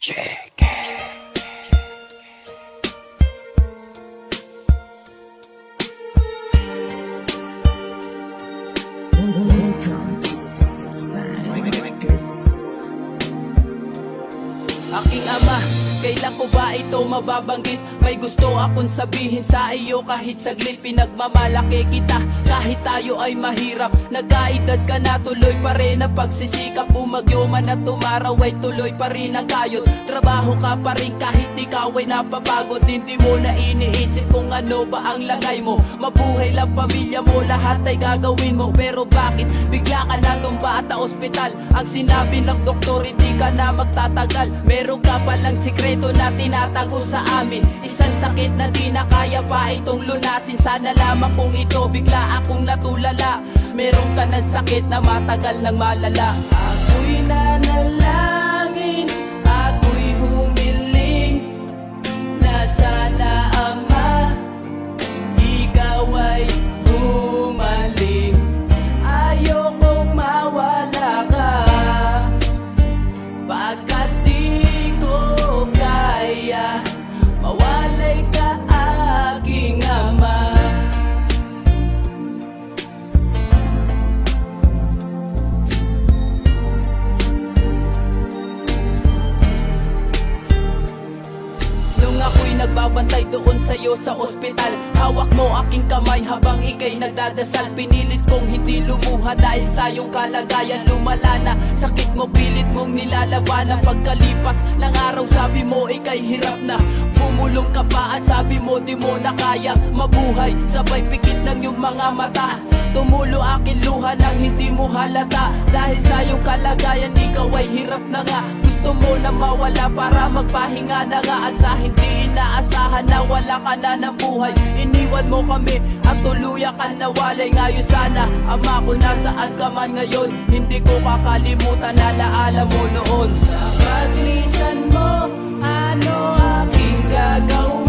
Check. Aking ama, kailan ko ba ito mababanggit? May gusto akong sabihin sa iyo kahit saglit Pinagmamalaki kita. Kahit tayo ay mahirap Nagkaedad ka na tuloy pa rin ang pagsisikap. Bumagyo man at umaraw ay tuloy pa rin ang kayod. Trabaho ka pa rin kahit ikaw ay napapagod. Hindi mo na iniisip kung ano ba ang lagay mo. Mabuhay lang pamilya mo, lahat ay gagawin mo. Pero bakit bigla ka na tumba at ospital? Ang sinabi ng doktor hindi ka na magtatagal. Meron ka palang sikreto na tinatago sa amin. Isang sakit na di na kaya pa itong lunasin. Sana lamang kung ito bigla akong natulala. Meron ka ng sakit na matagal nang malala. Ako'y nanalangin, nagbabantay doon sa'yo sa ospital Hawak mo aking kamay habang ikay nagdadasal Pinilit kong hindi lumuha dahil sa iyong kalagayan. Lumala na sakit mo pilit mong nilalabanan. Pagkalipas ng araw sabi mo ikay hirap na Pumulong ka pa at sabi mo di mo na kaya. Mabuhay sabay pikit ng iyong mga mata. Tumulo akin luha nang hindi mo halata. Dahil sa iyong kalagayan ikaw ay hirap na nga. Gusto mo na mawala para magpahinga na nga. At sa hindi inaasahan na wala ka na ng buhay Iniwan mo kami at tuluyan ka na walay Ngayon. Sana ama ko nasaan ka man ngayon? Hindi ko kakalimutan alaala mo noon. Sa paglisan mo ano aking gagawin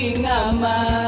kaya